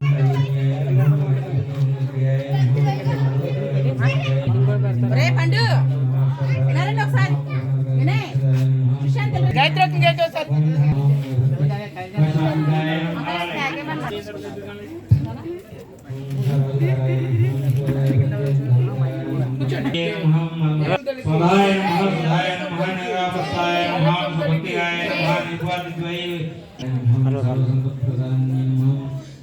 నమః నమః నమః నమః నమః నమః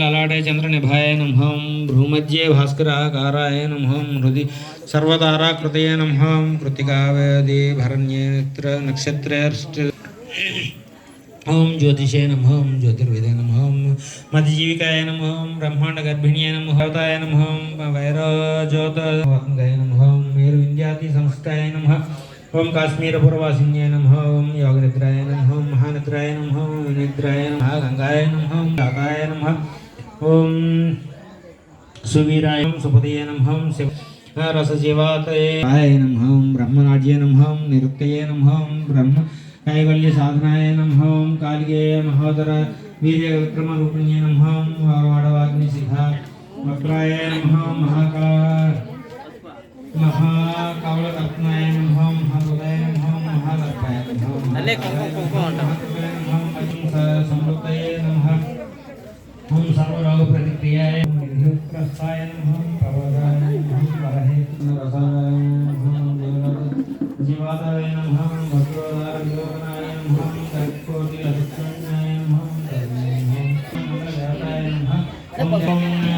ललाटे चन्द्रनिभाय नमहं भ्रूमध्ये भास्कराकाराय हृदय हृदि सर्वताराकृतये नम हम भरण्ये नेत्र नक्षत्रे ओम ज्योतिषे नम नमहं, ज्योतिर्वेदे नमहं नम नमहं, ब्रह्माण्डगर्भिण्ये नमः भवताय नमहं नम नमहं मेरुविन्द्यादिसंस्थाय नम ओम काश्मीरपुरवासिन्याय नमः ओम नम नमः, महानिद्राय नमः विनिद्राय गंगाय नम नमः दाताय नमः ओम सुवीराय सुपदय नम हम शिव रसजीवातये नम हम नमः नम हम ब्रह्म कैवल्य साधनाय नमः कालिकेय महोदर वीर्य विक्रम रूपिण्ये वक्राय महाकाल कुंकुम कुंकुम ओम सर्वरोग प्रतिक्रियाय निधिप्रस्थाय नमः पवगाय नमः। वरहे रसाय नमः। जीवाताय नमः। भद्रोदार योगनाय नमः कर्कोटि अभिक्षणाय नमः नमः जाताय नमः ओम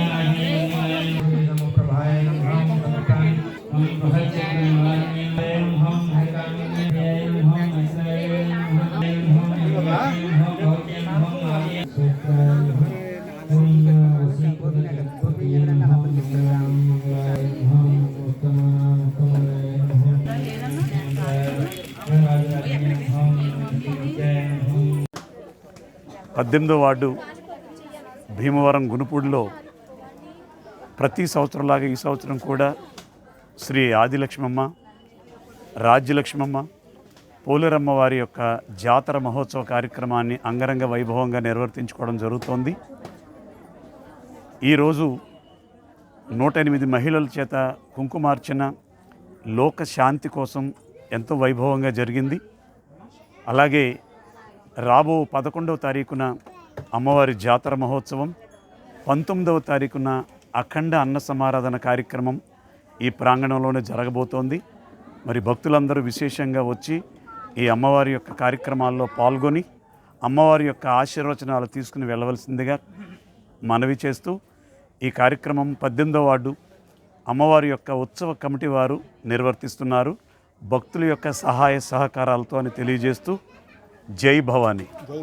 పద్దెనిమిదో వార్డు భీమవరం గునుపూడిలో ప్రతి సంవత్సరంలాగా ఈ సంవత్సరం కూడా శ్రీ ఆదిలక్ష్మమ్మ రాజ్యలక్ష్మమ్మ పోలేరమ్మ వారి యొక్క జాతర మహోత్సవ కార్యక్రమాన్ని అంగరంగ వైభవంగా నిర్వర్తించుకోవడం జరుగుతోంది. ఈరోజు నూట ఎనిమిది మహిళల చేత కుంకుమార్చన లోక శాంతి కోసం ఎంతో వైభవంగా జరిగింది. అలాగే రాబో పదకొండవ తారీఖున అమ్మవారి జాతర మహోత్సవం పంతొమ్మిదవ తారీఖున అఖండ అన్న సమారాధన కార్యక్రమం ఈ ప్రాంగణంలోనే జరగబోతోంది. మరి భక్తులందరూ విశేషంగా వచ్చి ఈ అమ్మవారి యొక్క కార్యక్రమాల్లో పాల్గొని అమ్మవారి యొక్క ఆశీర్వచనాలు తీసుకుని వెళ్ళవలసిందిగా మనవి చేస్తూ ఈ కార్యక్రమం పద్దెనిమిదో వార్డు అమ్మవారి యొక్క ఉత్సవ కమిటీ వారు నిర్వర్తిస్తున్నారు. భక్తుల యొక్క సహాయ సహకారాలతో అని తెలియజేస్తూ జై భవానీ. జై